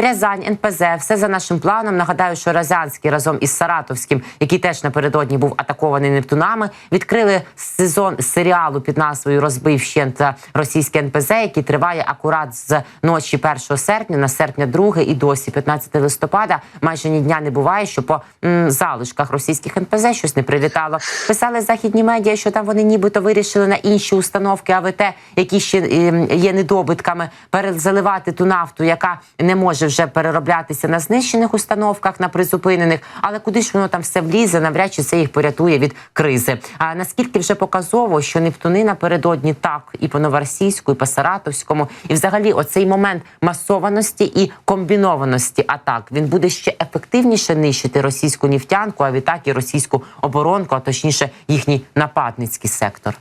Рязань, НПЗ, все за нашим планом. Нагадаю, що Рязанський разом із Саратовським, який теж напередодні був атакований Нептунами, відкрили сезон серіалу під назвою Розбив вщент російське НПЗ, який триває акурат з ночі 1 серпня на серпня 2 і досі 15 листопада. Майже ні дня не буває, що по м, залишках російських НПЗ щось не прилітало. Писали західні медіа, що там вони нібито вирішили на інші установки АВТ, які ще ем, є недобитками, перезаливати ту нафту, яка не може вже перероблятися на знищених установках, на призупинених. Але куди ж воно там все влізе? Навряд чи це їх порятує від кризи. А наскільки вже показово, що Нептуни напередодні так і по новоросійську, і по Саратовському, і взагалі оцей момент масованості і комбінованості атак він буде ще ефективніше нищити російську нефтянку, а відтак і російську оборонку, а точніше їхній нападницький сектор.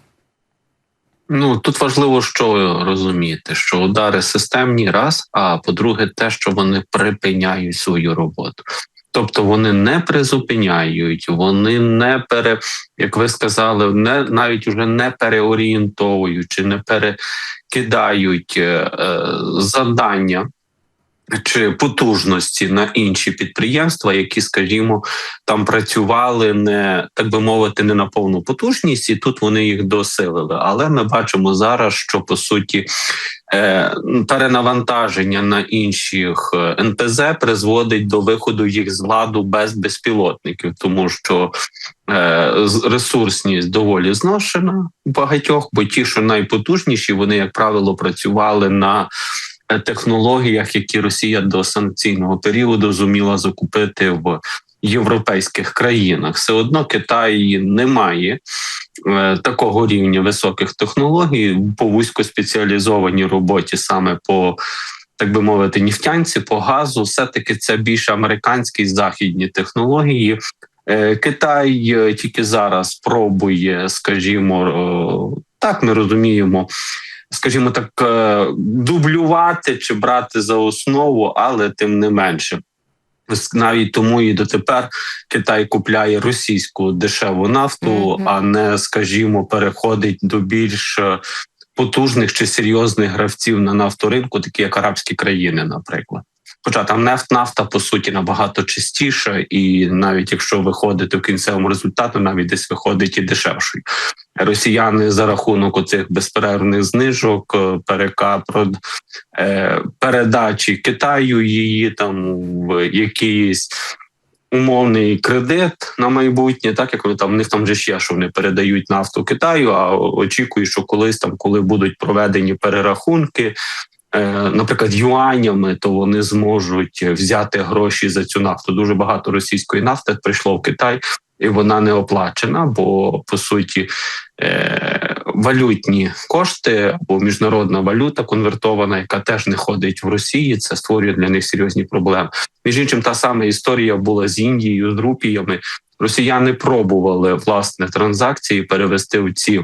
Ну тут важливо, що розуміти, що удари системні раз, а по-друге, те, що вони припиняють свою роботу. Тобто вони не призупиняють, вони не пере, як ви сказали, не навіть уже не переорієнтовують чи не перекидають е, е, завдання чи потужності на інші підприємства, які, скажімо, там працювали не так би мовити, не на повну потужність, і тут вони їх досилили. Але ми бачимо зараз, що по суті е, перенавантаження на інших е, НПЗ призводить до виходу їх з ладу без безпілотників, тому що е, ресурсність доволі зношена у багатьох, бо ті, що найпотужніші, вони, як правило, працювали на технологіях, які Росія до санкційного періоду зуміла закупити в європейських країнах. Все одно Китай не має е, такого рівня високих технологій по вузькоспеціалізованій роботі саме по. Так би мовити, нефтянці по газу, все таки це більше американські західні технології. Е, Китай е, тільки зараз пробує, скажімо, так ми розуміємо, скажімо так, е, дублювати чи брати за основу, але тим не менше. Навіть тому і дотепер Китай купляє російську дешеву нафту, Мгм. а не, скажімо, переходить до більш е, потужних чи серйозних гравців на нафторинку, такі як арабські країни, наприклад. Хоча там нефт, нафта по суті набагато чистіша, і навіть якщо виходити в кінцевому результату, навіть десь виходить і дешевшою. Росіяни за рахунок оцих безперервних знижок, е, перека е, передачі Китаю її там в якийсь умовний кредит на майбутнє, так як там в них там вже ще що вони передають нафту Китаю, а очікую, що колись там, коли будуть проведені перерахунки. Е, Наприклад, юанями, то вони зможуть взяти гроші за цю нафту. Дуже багато російської нафти прийшло в Китай, і вона не оплачена, бо по суті е, валютні кошти або міжнародна валюта конвертована, яка теж не ходить в Росії. Це створює для них серйозні проблеми. Між іншим, та сама історія була з Індією, з рупіями. Росіяни пробували власне транзакції перевести в ці.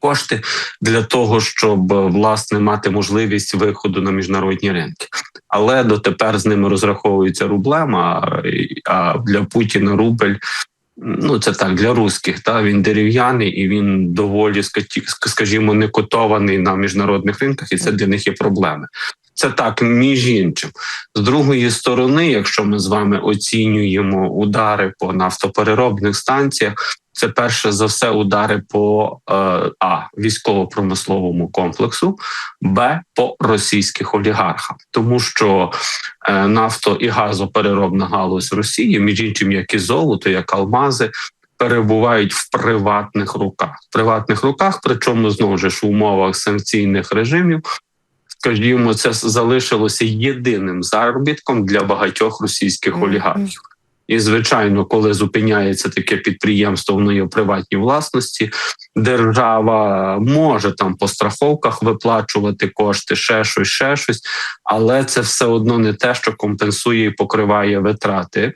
Кошти для того, щоб власне мати можливість виходу на міжнародні ринки, але дотепер з ними розраховується рублем. А, а для Путіна рубль ну це так для русських. Та він дерев'яний і він доволі скажімо, не котований на міжнародних ринках, і це для них є проблеми. Це так, між іншим. З другої сторони, якщо ми з вами оцінюємо удари по нафтопереробних станціях, це перше за все удари по е, а військово-промисловому комплексу, б по російських олігархах, тому що е, нафто і газопереробна галузь Росії, між іншим, як і золото, як алмази. Перебувають в приватних руках, в приватних руках, причому знову ж в умовах санкційних режимів, скажімо, це залишилося єдиним заробітком для багатьох російських олігархів. І звичайно, коли зупиняється таке підприємство, є у приватній власності. Держава може там по страховках виплачувати кошти, ще щось, ще щось, але це все одно не те, що компенсує і покриває витрати.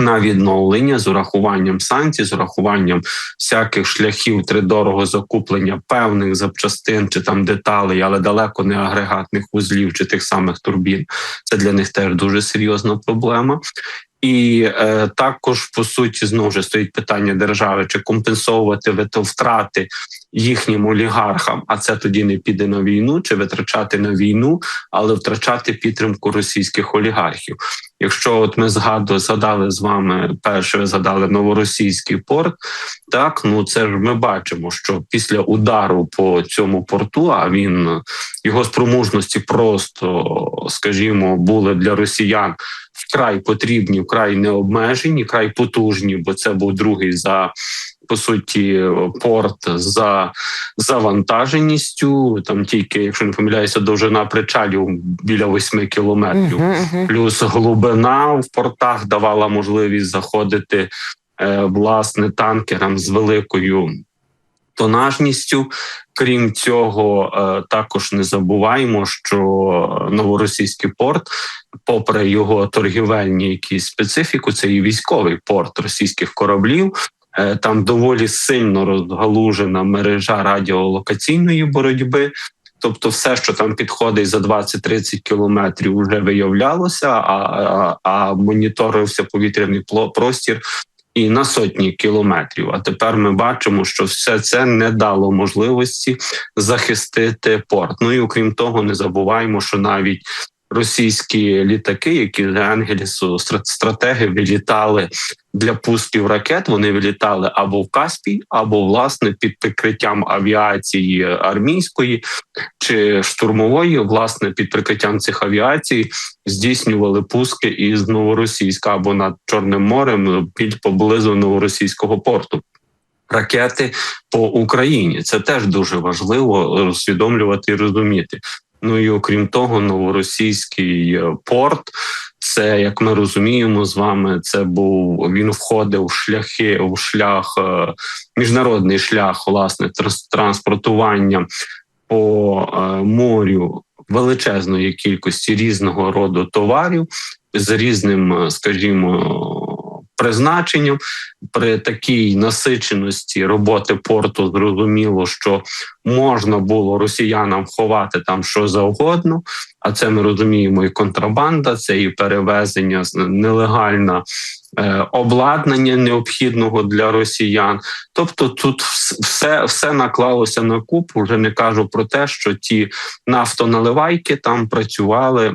На відновлення з урахуванням санкцій, з урахуванням всяких шляхів тридорого закуплення певних запчастин чи там деталей, але далеко не агрегатних вузлів чи тих самих турбін. Це для них теж дуже серйозна проблема. І е, також по суті знову ж стоїть питання держави, чи компенсовувати втрати їхнім олігархам, а це тоді не піде на війну чи витрачати на війну, але втрачати підтримку російських олігархів. Якщо от ми згаду згадали з вами перше, ви згадали новоросійський порт, так ну це ж ми бачимо, що після удару по цьому порту, а він його спроможності просто, скажімо, були для росіян вкрай потрібні, вкрай необмежені, вкрай потужні, бо це був другий за. По суті, порт за завантаженістю. Там тільки, якщо не помиляюся, довжина причалів біля 8 кілометрів, мгм. плюс глибина в портах давала можливість заходити е, власне танкерам з великою тонажністю. Крім цього, е, також не забуваємо, що новоросійський порт, попри його торгівельні якісь специфіку, це і військовий порт російських кораблів. Е, Там доволі сильно розгалужена мережа радіолокаційної боротьби. Тобто, все, що там підходить за 20-30 кілометрів, вже виявлялося, а, а, а моніторився повітряний простір і на сотні кілометрів. А тепер ми бачимо, що все це не дало можливості захистити порт. Ну і окрім того, не забуваємо, що навіть російські літаки, які з Ангелісу стра- стратеги вилітали для пусків ракет, вони вилітали або в Каспій, або власне під прикриттям авіації армійської чи штурмової, власне, під прикриттям цих авіацій здійснювали пуски із новоросійська або над Чорним морем під поблизу новоросійського порту. Ракети по Україні це теж дуже важливо усвідомлювати і розуміти. Ну і окрім того, новоросійський е, порт. Це як ми розуміємо з вами, це був він входив в шляхи в шлях, е, міжнародний шлях власне транс- транспортування по е, морю величезної кількості різного роду товарів з різним, е, скажімо, призначенням. При такій насиченості роботи порту зрозуміло, що можна було росіянам ховати там що завгодно. А це ми розуміємо, і контрабанда, це і перевезення з- нелегальна е, обладнання необхідного для росіян. Тобто, тут все, все наклалося на купу. Вже не кажу про те, що ті нафтоналивайки там працювали.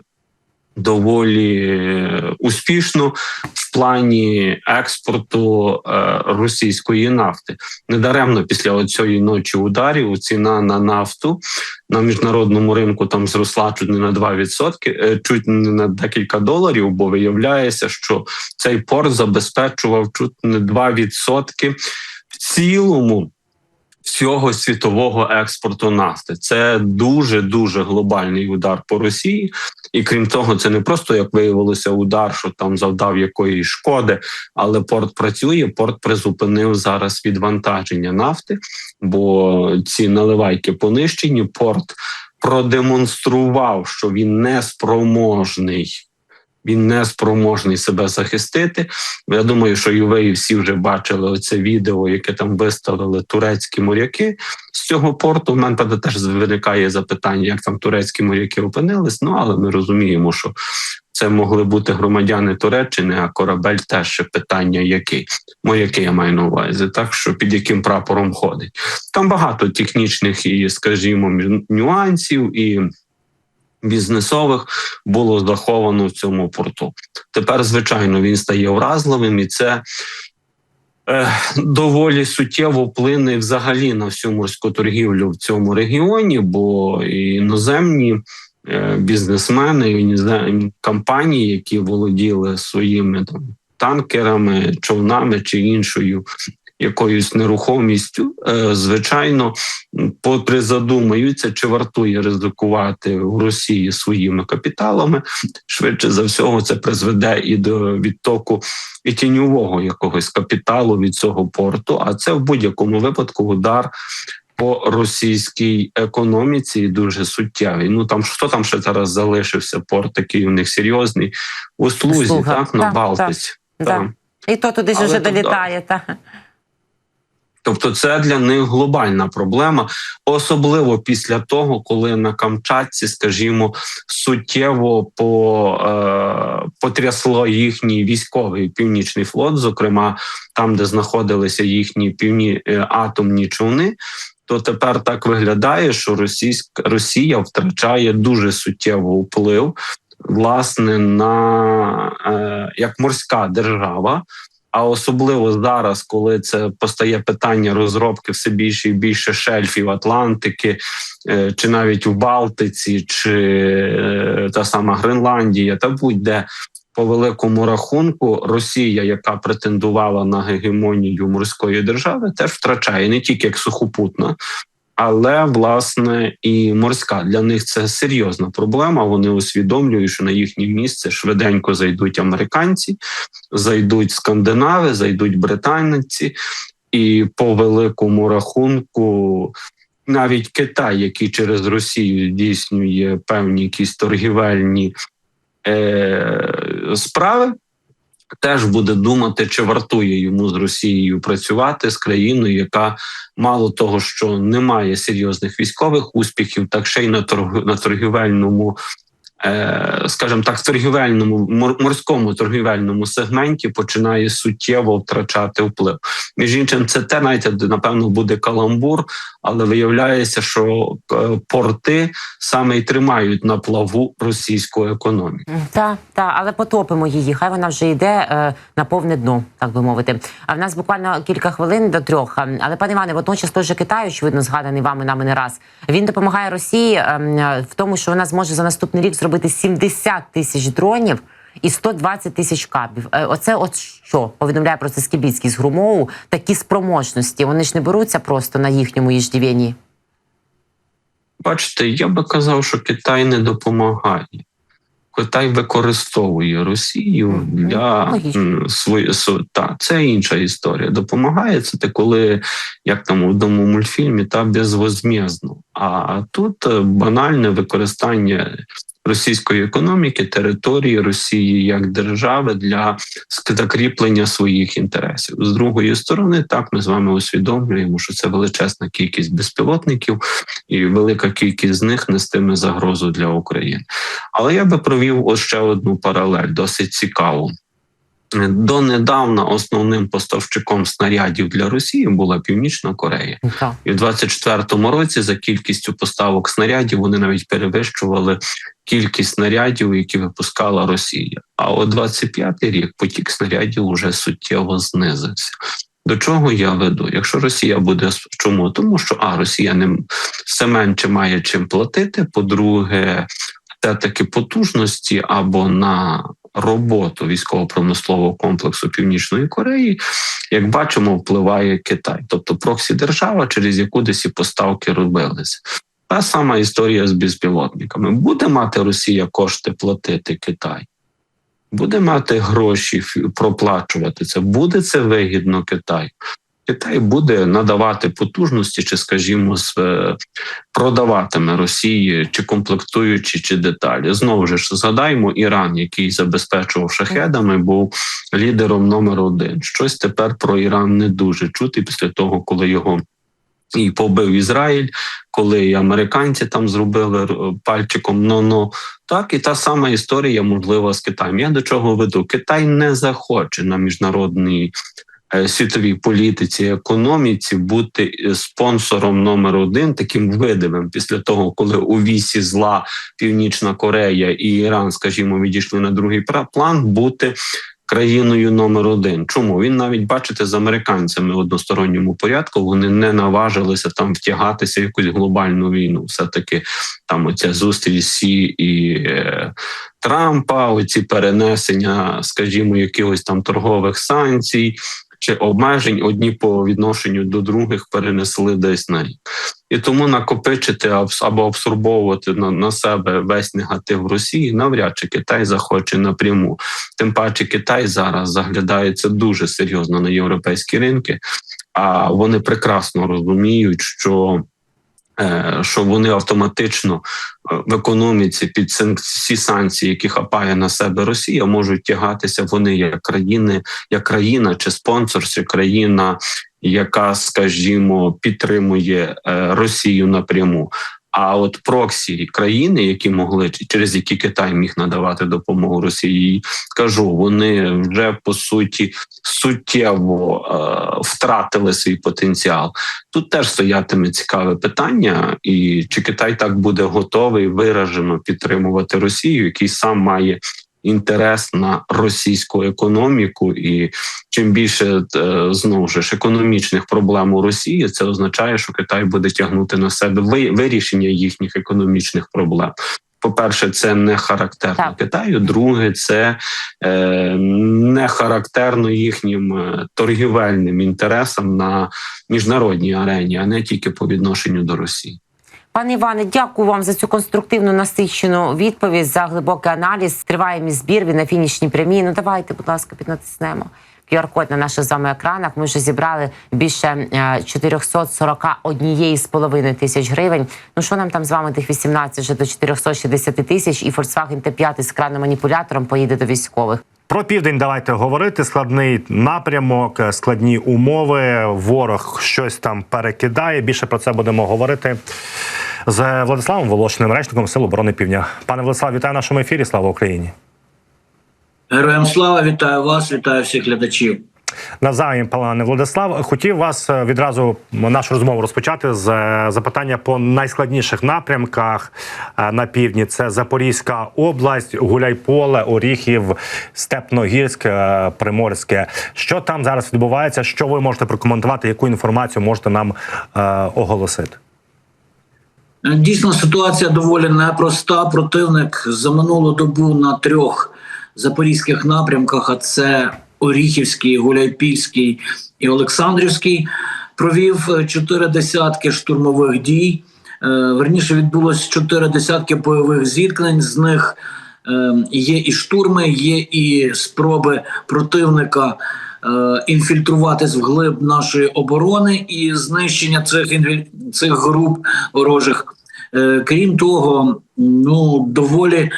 Доволі е, успішно в плані експорту е, російської нафти. Недаремно після цієї ночі ударів ціна на нафту на міжнародному ринку там зросла чуть не на 2%, е, чуть не на декілька доларів, бо виявляється, що цей порт забезпечував чуть не 2% в цілому всього світового експорту нафти. Це дуже дуже глобальний удар по Росії. І крім того, це не просто як виявилося удар, що там завдав якоїсь шкоди, але порт працює. Порт призупинив зараз відвантаження нафти, бо ці наливайки понищені. Порт продемонстрував, що він не спроможний. Він не спроможний себе захистити. Я думаю, що і всі вже бачили оце відео, яке там виставили турецькі моряки з цього порту. У мене теж виникає запитання, як там турецькі моряки опинились. Ну але ми розуміємо, що це могли бути громадяни Туреччини, а корабель теж ще питання, який моряки я маю на увазі, так що під яким прапором ходить. Там багато технічних і, скажімо, нюансів і бізнесових було заховано в цьому порту. Тепер, звичайно, він стає вразливим, і це е, доволі суттєво вплине взагалі на всю морську торгівлю в цьому регіоні, бо іноземні. е, Бізнесмени, іноземні компанії, які володіли своїми там танкерами, човнами чи іншою якоюсь нерухомістю, е, звичайно, попри задумаються, чи вартує ризикувати в Росії своїми капіталами. Швидше за всього, це призведе і до відтоку і тіньового якогось капіталу від цього порту. А це в будь-якому випадку удар. По російській економіці і дуже суттєвий. Ну там що там ще зараз залишився порт, такий у них серйозний у Слузі, Слуга. так на Так, Балтиці. Да. Так. І то туди ж вже долітає. Та. Тобто, це для них глобальна проблема, особливо після того, коли на Камчатці, скажімо, суттєво по, е, потрясло їхній військовий північний флот, зокрема там, де знаходилися їхні півні е, атомні човни. то тепер так виглядає, що російська Росія втрачає дуже суттєвий вплив власне на е, як морська держава. А особливо зараз, коли це постає питання розробки все більше і більше шельфів Атлантики, е, чи навіть в Балтиці, чи е, та сама Гренландія, та будь-де по великому рахунку Росія, яка претендувала на гегемонію морської держави, теж втрачає не тільки як сухопутна, але власне і морська для них це серйозна проблема. Вони усвідомлюють, що на їхнє місце швиденько зайдуть американці, зайдуть скандинави, зайдуть британці, і по великому рахунку. Навіть Китай, який через Росію здійснює певні якісь торгівельні е, справи, теж буде думати, чи вартує йому з Росією працювати з країною, яка мало того, що не має серйозних військових успіхів, так ще й на торг на торгівельному. Е, Скажімо так, в торгівельному мор- морському торгівельному сегменті починає суттєво втрачати вплив. Між іншим, це те, знаєте, напевно, буде каламбур, але виявляється, що е, порти саме й тримають на плаву російську економіку. Так, так, але потопимо її. Хай вона вже йде е, на повне дно, так би мовити. А в нас буквально кілька хвилин до трьох. Ем, Але пане Іване, водночас той же Китай, очевидно, згаданий вами нами не раз. Він допомагає Росії е, в тому, що вона зможе за наступний рік зробити 70 тисяч дронів. І 120 тисяч кабів. Е, Оце от що повідомляє про це Скібіцький з Грумову. Такі спроможності. Вони ж не беруться просто на їхньому їждівені. Бачите, я би казав, що Китай не допомагає. Китай використовує Росію для су- та це інша історія. Допомагає це те, коли як там у одному мультфільмі та безвозм'язно. А тут е, банальне використання російської економіки, території Росії як держави для закріплення своїх інтересів. З другої сторони, так ми з вами усвідомлюємо, що це величезна кількість безпілотників, і велика кількість з них нестиме загрозу для України. Але я би провів ось ще одну паралель, досить цікаву. Донедавна основним поставщиком снарядів для Росії була Північна Корея. І в 24-му році за кількістю поставок снарядів вони навіть перевищували кількість снарядів, які випускала Росія. А о 25-й рік потік снарядів уже суттєво знизився. До чого я веду? Якщо Росія буде чому? Тому що а Росія не все менше має чим платити. По-друге, це таки потужності або на роботу військово-промислового комплексу Північної Кореї, як бачимо, впливає Китай, тобто проксі держава, через яку десь і поставки робилися. Та сама історія з безпілотниками. Буде мати Росія кошти платити Китай? Буде мати гроші проплачувати це. Буде це вигідно Китаю? Китай буде надавати потужності, чи, скажімо, е, продаватиме Росії чи комплектуючі, чи деталі. Знову ж згадаємо Іран, який забезпечував шахедами, був лідером номер один. Щось тепер про Іран не дуже чути після того, коли його. І побив Ізраїль, коли і американці там зробили е, пальчиком но-но. Так і та сама історія можлива з Китаєм. Я до чого веду? Китай не захоче на міжнародній світовій політиці, економіці бути е, спонсором номер один, таким видимим після того, коли у вісі зла Північна Корея і Іран, скажімо, відійшли на другий план, бути країною номер один. Чому він навіть бачите з американцями в односторонньому порядку? Вони не наважилися там втягатися в якусь глобальну війну. Все таки там оця зустріч Сі і е, Трампа, оці перенесення, скажімо, якихось там торгових санкцій. Чи обмежень одні по відношенню до других перенесли десь на рік. і тому накопичити або абсорбовувати на, на себе весь негатив Росії навряд чи Китай захоче напряму. Тим паче Китай зараз заглядається дуже серйозно на європейські ринки, а вони прекрасно розуміють, що. Е, Що вони автоматично е, в економіці під всі санкції, які хапає на себе Росія, можуть тягатися вони як країни, як країна чи спонсор, чи країна, яка, скажімо, підтримує е, Росію напряму. А от проксі країни, які могли через які Китай міг надавати допомогу Росії, кажу, вони вже по суті суттєво е, втратили свій потенціал. Тут теж стоятиме цікаве питання, і чи Китай так буде готовий виражено підтримувати Росію, який сам має інтерес на російську економіку, і чим більше е, знову ж економічних проблем у Росії, це означає, що Китай буде тягнути на себе ви- вирішення їхніх економічних проблем. По-перше, це не характерно Так. Китаю. Друге, це е, не характерно їхнім е, торгівельним інтересам на міжнародній арені, а не тільки по відношенню до Росії. Пане Іване, дякую вам за цю конструктивну насичену відповідь за глибокий аналіз. Триває мій збір. Він на фінішній прямій. Ну давайте, будь ласка, піднатиснемо. QR-код на наших з вами екранах. Ми вже зібрали більше е, 441 з половиною тисяч гривень. Ну що нам там з вами тих 18 вже до 460 тисяч, і Volkswagen T5 з крано-маніпулятором поїде до військових. Про південь давайте говорити. Складний напрямок, складні умови. Ворог щось там перекидає. Більше про це будемо говорити з Владиславом Волошиним, речником Сил оборони Півдня. Пане Владислав, вітаю в нашому ефірі. Слава Україні! Героям слава, вітаю вас, вітаю всіх глядачів. Навзаєм, пане Владислав, хотів вас е, відразу нашу розмову розпочати з е, запитання по найскладніших напрямках е, на півдні. Це Запорізька область, Гуляйполе, Оріхів, Степногірськ, е, Приморське. Що там зараз відбувається? Що ви можете прокоментувати? Яку інформацію можете нам оголосити? Дійсно, ситуація доволі непроста. Противник за минулу добу на трьох запорізьких напрямках: а це Оріхівський, Гуляйпільський і Олександрівський. Провів е, чотири десятки штурмових дій. Е, Верніше відбулось чотири десятки бойових зіткнень. З них е, є і штурми, є і спроби противника е, інфільтруватись вглиб нашої оборони і знищення цих цих груп ворожих. Е, Крім того, ну доволі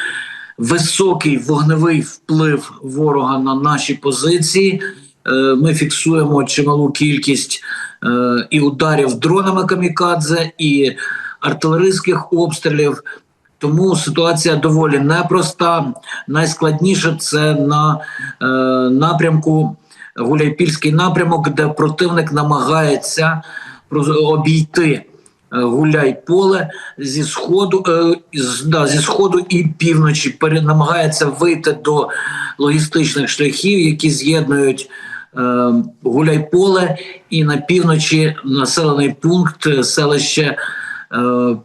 високий вогневий вплив ворога на наші позиції. Е, Ми фіксуємо чималу кількість е, і ударів дронами камікадзе, і артилерійських обстрілів. Тому ситуація доволі непроста. Найскладніше це на е, напрямку Гуляйпільський напрямок, де противник намагається обійти е, Гуляйполе зі сходу, е, да, зі сходу і півночі. Намагається вийти до логістичних шляхів, які з'єднують е, Гуляйполе і на півночі населений пункт селище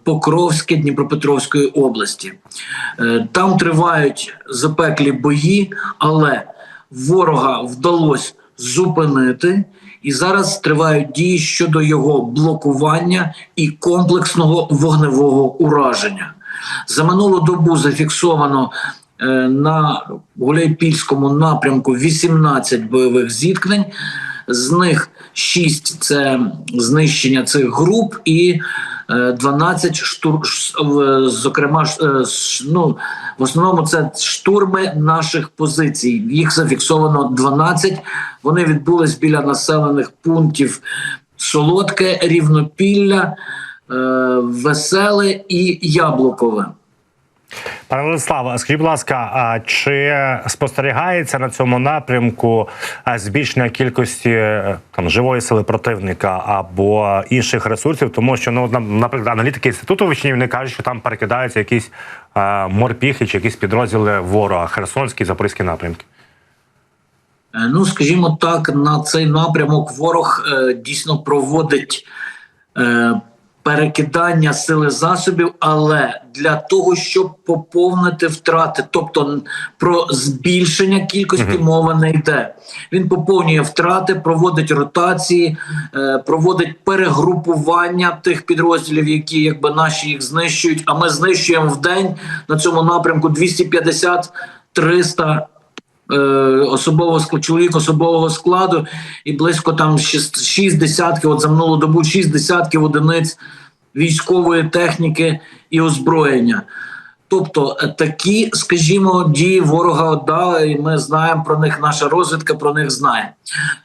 Покровське Дніпропетровської області. Там тривають запеклі бої, але ворога вдалося зупинити. І зараз тривають дії щодо його блокування і комплексного вогневого ураження. За минулу добу зафіксовано е, на Гуляйпільському напрямку 18 бойових зіткнень. З них 6 – це знищення цих груп, і 12 штур, зокрема, е, ну, в основному це штурми наших позицій. Їх зафіксовано 12. Вони відбулись біля населених пунктів Солодке, Рівнопілля, е, Веселе і Яблукове. Пане Владиславе, скажіть, будь ласка, чи спостерігається на цьому напрямку збільшення кількості е, там живої сили противника або інших ресурсів? Тому що ну наприклад, аналітики інституту вичнів не кажуть, що там перекидаються якісь а, морпіхи чи якісь підрозділи ворога, Херсонський, Запорізький напрямки. Е, Ну, скажімо так, на цей напрямок ворог е, дійсно проводить е, перекидання сили засобів, але для того, щоб поповнити втрати, тобто про збільшення кількості Мгм. мова не йде. Він поповнює втрати, проводить ротації, е, проводить перегрупування тих підрозділів, які якби наші їх знищують. А ми знищуємо в день на цьому напрямку 250-300 е, особового складу, чоловік особового складу і близько там 6, 6 десятків, от за минулу добу 6 десятків одиниць військової техніки і озброєння. Тобто е, такі, скажімо, дії ворога да, і ми знаємо про них, наша розвідка про них знає.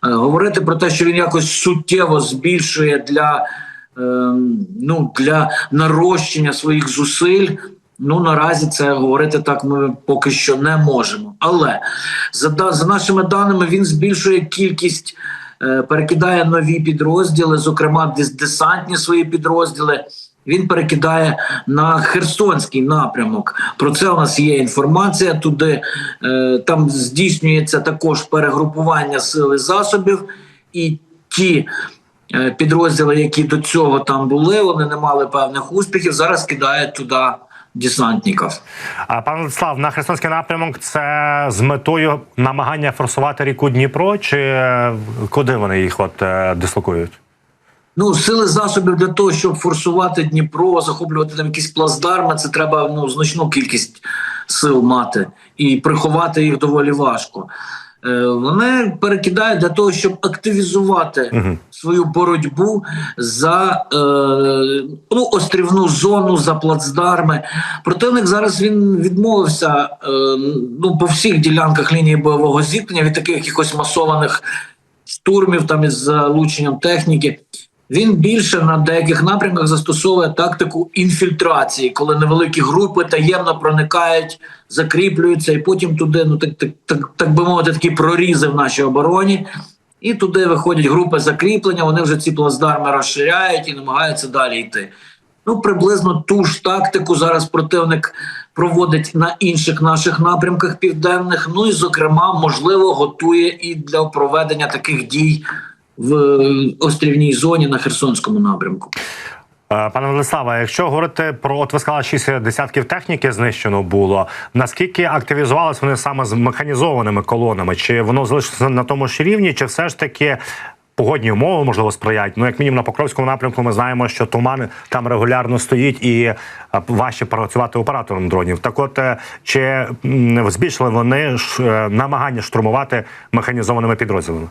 Е, Говорити про те, що він якось суттєво збільшує для ем, ну, для нарощення своїх зусиль. Ну наразі це говорити так ми поки що не можемо. Але за, за нашими даними він збільшує кількість, е, перекидає нові підрозділи, зокрема десантні свої підрозділи. Він перекидає на Херсонський напрямок. Про це у нас є інформація. Туди е, там здійснюється також перегрупування сил і засобів, і ті е, підрозділи, які до цього там були, вони не мали певних успіхів. Зараз кидають туди десантників. А Владислав, на Херсонський напрямок це з метою намагання форсувати ріку Дніпро, чи е, куди вони їх от е, дислокують? Ну, сили засобів для того, щоб форсувати Дніпро, захоплювати там якісь плацдарми, це треба ну, значну кількість сил мати і приховати їх доволі важко. Е, вони перекидають для того, щоб активізувати свою боротьбу за е, ну, острівну зону, за плацдарми. Противник зараз він відмовився е, ну, по всіх ділянках лінії бойового зіткнення від таких якихось масованих штурмів там із залученням техніки. Він більше на деяких напрямках застосовує тактику інфільтрації, коли невеликі групи таємно проникають, закріплюються, і потім туди, ну так, так, так, так би мовити, такі прорізи в нашій обороні. І туди виходять групи закріплення. Вони вже ці плацдарми розширяють і намагаються далі йти. Ну, приблизно ту ж тактику зараз противник проводить на інших наших напрямках південних. Ну і, зокрема, можливо, готує і для проведення таких дій в е, острівній зоні на Херсонському напрямку. Е, Пане Владиславе, якщо говорити про от ви сказали, шість десятків техніки знищено було. Наскільки активізувалися вони саме з механізованими колонами? Чи воно залишиться на тому ж рівні, чи все ж таки погодні умови можливо сприяють? Ну як мінімум на Покровському напрямку, ми знаємо, що туман там регулярно стоїть і е, важче працювати оператором дронів. Так, от чи збільшили вони ж, намагання штурмувати механізованими підрозділами?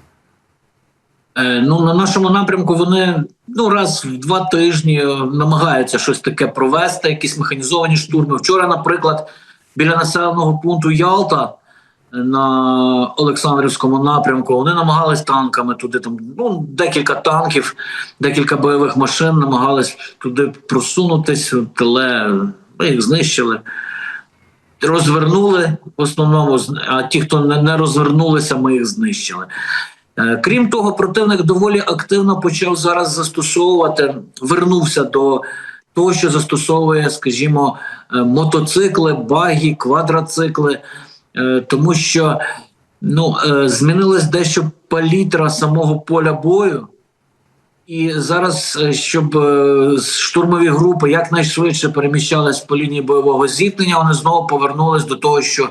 Е, Ну, на нашому напрямку вони ну раз в два тижні е, намагаються щось таке провести, якісь механізовані штурми. Вчора, наприклад, біля населеного пункту Ялта е, на Олександрівському напрямку вони намагались танками туди. Там ну декілька танків, декілька бойових машин намагались туди просунутись, але ми їх знищили. Розвернули в основному, а ті, хто не розвернулися, ми їх знищили. Е, Крім того, противник доволі активно почав зараз застосовувати, вернувся до того, що застосовує, скажімо, е, мотоцикли, багі, квадроцикли, е, тому що ну, змінилась дещо палітра самого поля бою. І зараз, щоб штурмові групи якнайшвидше переміщались по лінії бойового зіткнення, вони знову повернулись до того, що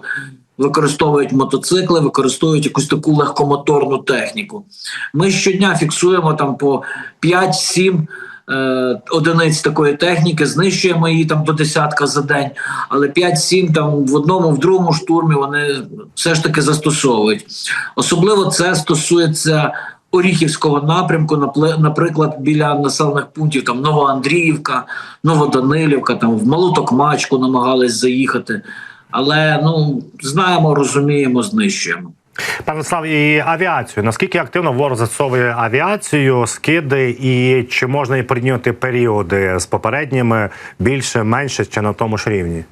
використовують мотоцикли, використовують якусь таку легкомоторну техніку. Ми щодня фіксуємо там по 5-7 е, одиниць такої техніки, знищуємо її там до десятка за день, але 5-7 там в одному, в другому штурмі вони все ж таки застосовують. Особливо це стосується. Оріхівського напрямку, наприклад, біля населених пунктів там Новоандріївка, Новоданилівка, там в Малу Токмачку намагались заїхати. Але ну знаємо, розуміємо, знищуємо. Пане Владислав, і авіацію. Наскільки активно ворог застосовує авіацію, скиди, і чи можна і порівнювати періоди з попередніми більше, менше чи на тому ж рівні?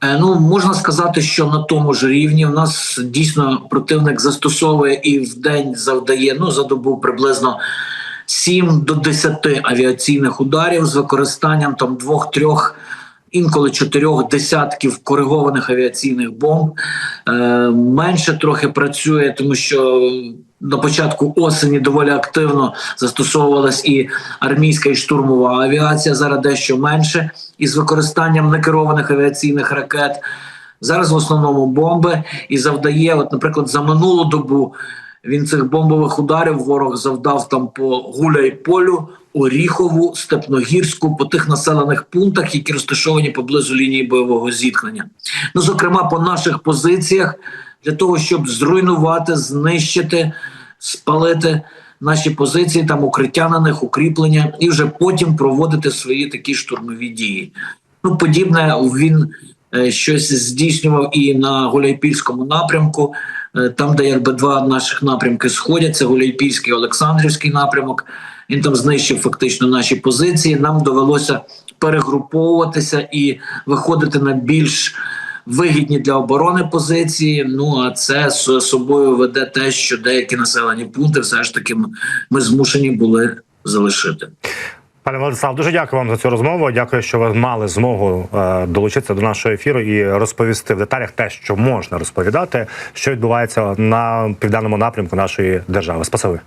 Е, Ну можна сказати, що на тому ж рівні в нас дійсно противник застосовує і в день завдає ну за добу приблизно 7 до 10 авіаційних ударів з використанням там двох-трьох. Інколи чотирьох десятків коригованих авіаційних бомб е, менше трохи працює, тому що на початку осені доволі активно застосовувалась і армійська і штурмова авіація. Зараз дещо менше із використанням некерованих авіаційних ракет. Зараз в основному бомби і завдає, от, наприклад, за минулу добу він цих бомбових ударів ворог завдав там по Гуляйполю, Оріхову, Степногірську, по тих населених пунктах, які розташовані поблизу лінії бойового зіткнення. Ну, зокрема, по наших позиціях для того, щоб зруйнувати, знищити, спалити наші позиції, там укриття на них, укріплення, і вже потім проводити свої такі штурмові дії. Ну, подібне він е, щось здійснював і на Гуляйпільському напрямку, е, там, де якби два наших напрямки сходяться: Гуляйпільський і Олександрівський напрямок. Він там знищив фактично наші позиції. Нам довелося перегруповуватися і виходити на більш вигідні для оборони позиції. Ну а це з собою веде те, що деякі населені пункти все ж таки ми- змушені були залишити. Пане Владислав, дуже дякую вам за цю розмову. Дякую, що ви мали змогу е, долучитися до нашого ефіру і розповісти в деталях те, що можна розповідати, що відбувається на південному напрямку нашої держави. Спасибі.